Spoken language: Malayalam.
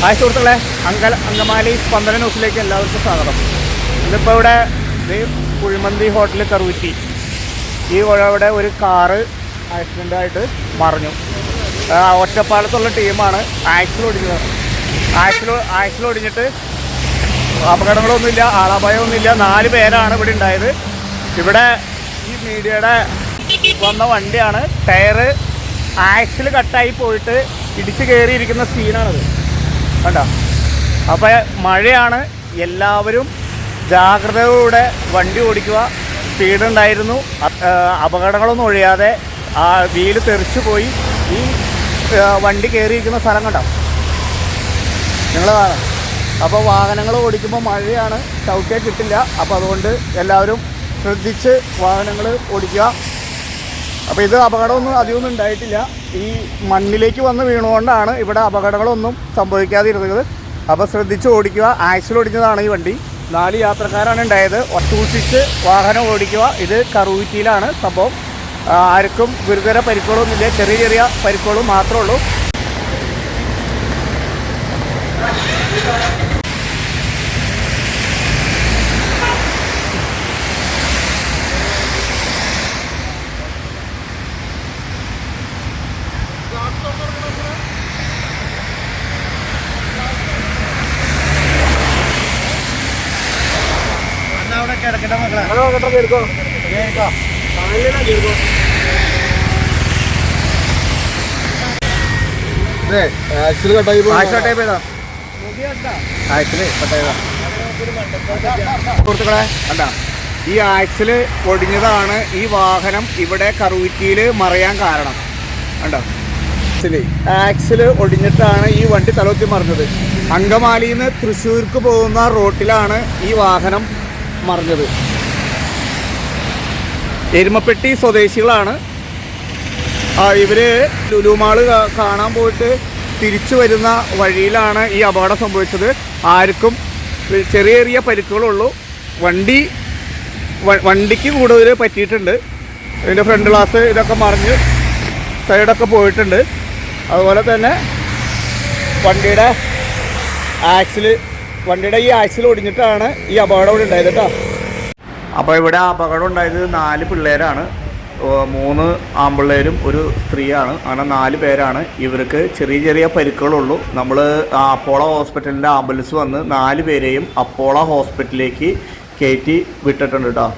ഹായ് സുഹൃത്തുക്കളെ അങ്കൽ അങ്കമാലി സ്പന്ദന ന്യൂസിലേക്ക് എല്ലാവർക്കും സ്വാഗതം. ഇന്നിപ്പോൾ ഇവിടെ കുഴിമന്തി ഹോട്ടൽ കറുവിറ്റി ഈ ഇവിടെ ഒരു കാറ് ആക്സിഡന്റായിട്ട് മറിഞ്ഞു. ഒറ്റപ്പാലത്തുള്ള ടീമാണ് ആക്സിൽ ഒടിഞ്ഞത് ആക്സിൽ ആക്സിൽ ഒടിഞ്ഞിട്ട് അപകടങ്ങളൊന്നുമില്ല ആളപായമൊന്നുമില്ല. നാല് പേരാണ് ഇവിടെ ഉണ്ടായത്. ഇവിടെ ഈ മീഡിയയുടെ വന്ന വണ്ടിയാണ് ടയറ് ആക്സിൽ കട്ടായി പോയിട്ട് ഇടിച്ച് കയറിയിരിക്കുന്ന സീനാണത് കണ്ടോ? അപ്പോൾ മഴയാണ്. എല്ലാവരും ജാഗ്രതയോടെ വണ്ടി ഓടിക്കുക. സ്പീഡ് ഉണ്ടായിരുന്നു. അപകടങ്ങളൊന്നും ഒഴിയാതെ ആ വീൽ തെറിച്ചു പോയി. ഈ വണ്ടി കയറിയിരിക്കുന്ന സ്ഥലം കണ്ടോ? നിങ്ങൾ അപ്പോൾ വാഹനങ്ങൾ ഓടിക്കുമ്പോൾ മഴയാണ്. ചവിട്ടിയാൽ കിട്ടില്ല. അപ്പോൾ അതുകൊണ്ട് എല്ലാവരും ശ്രദ്ധിച്ച് വാഹനങ്ങൾ ഓടിക്കുക. അപ്പോൾ ഇത് അപകടമൊന്നും അധികമൊന്നും ഉണ്ടായിട്ടില്ല. ഈ മണ്ണിലേക്ക് വന്ന് വീണുകൊണ്ടാണ് ഇവിടെ അപകടങ്ങളൊന്നും സംഭവിക്കാതിരുന്നത്. അപ്പോൾ ശ്രദ്ധിച്ച് ഓടിക്കുക. ആക്സിൽ ഓടിച്ചതാണ് ഈ വണ്ടി. നാല് യാത്രക്കാരാണ് ഉണ്ടായത്. സൂക്ഷിച്ച് വാഹനം ഓടിക്കുക. ഇത് കറൂറ്റിയിലാണ് സംഭവം. ആർക്കും ഗുരുതര പരിക്കുകളൊന്നുമില്ല. ചെറിയ ചെറിയ പരിക്കുകളും മാത്രമേ ഉള്ളൂ. ആക്സിൽ. ആക്സിൽ അല്ല ഈ ആക്സിൽ ഒടിഞ്ഞതാണ് ഈ വാഹനം ഇവിടെ കറുവിറ്റിയിൽ മറിയാൻ കാരണം. കണ്ടോ? ആക്സിൽ ഒടിഞ്ഞിട്ടാണ് ഈ വണ്ടി തലവത്തി മറിഞ്ഞത്. അങ്കമാലിയിൽ നിന്ന് തൃശ്ശൂർക്ക് പോകുന്ന റോട്ടിലാണ് ഈ വാഹനം മറിഞ്ഞത്. എരുമപ്പെട്ടി സ്വദേശികളാണ്. ആ, ഇവർ ലുലുമാൾ കാണാൻ പോയിട്ട് തിരിച്ചു വരുന്ന വഴിയിലാണ് ഈ അപകടം സംഭവിച്ചത്. ആർക്കും ചെറിയ ചെറിയ പരിക്കുകളുള്ളൂ. വണ്ടി വണ്ടിക്ക് കൂടുതൽ പറ്റിയിട്ടുണ്ട്. ഇതിന്റെ ഫ്രണ്ട് ഗ്ലാസ് ഇതൊക്കെ മറിഞ്ഞ് സൈഡൊക്കെ പോയിട്ടുണ്ട്. അതുപോലെ തന്നെ വണ്ടിയുടെ ആക്സിൽ വണ്ടിയുടെ ഈ ആക്സിൽ ഒടിഞ്ഞിട്ടാണ് ഈ അപകടം ഇവിടെ ഉണ്ടായത് കേട്ടോ. അപ്പോൾ ഇവിടെ അപകടം ഉണ്ടായത് നാല് പിള്ളേരാണ്. മൂന്ന് ആമ്പിള്ളേരും ഒരു സ്ത്രീയാണ്. അങ്ങനെ നാല് പേരാണ്. ഇവർക്ക് ചെറിയ ചെറിയ പരിക്കുകളുള്ളൂ. നമ്മൾ അപ്പോളോ ഹോസ്പിറ്റലിന്റെ ആംബുലൻസ് വന്ന് നാല് പേരെയും അപ്പോളോ ഹോസ്പിറ്റലിലേക്ക് കയറ്റി വിട്ടിട്ടുണ്ട് കേട്ടോ.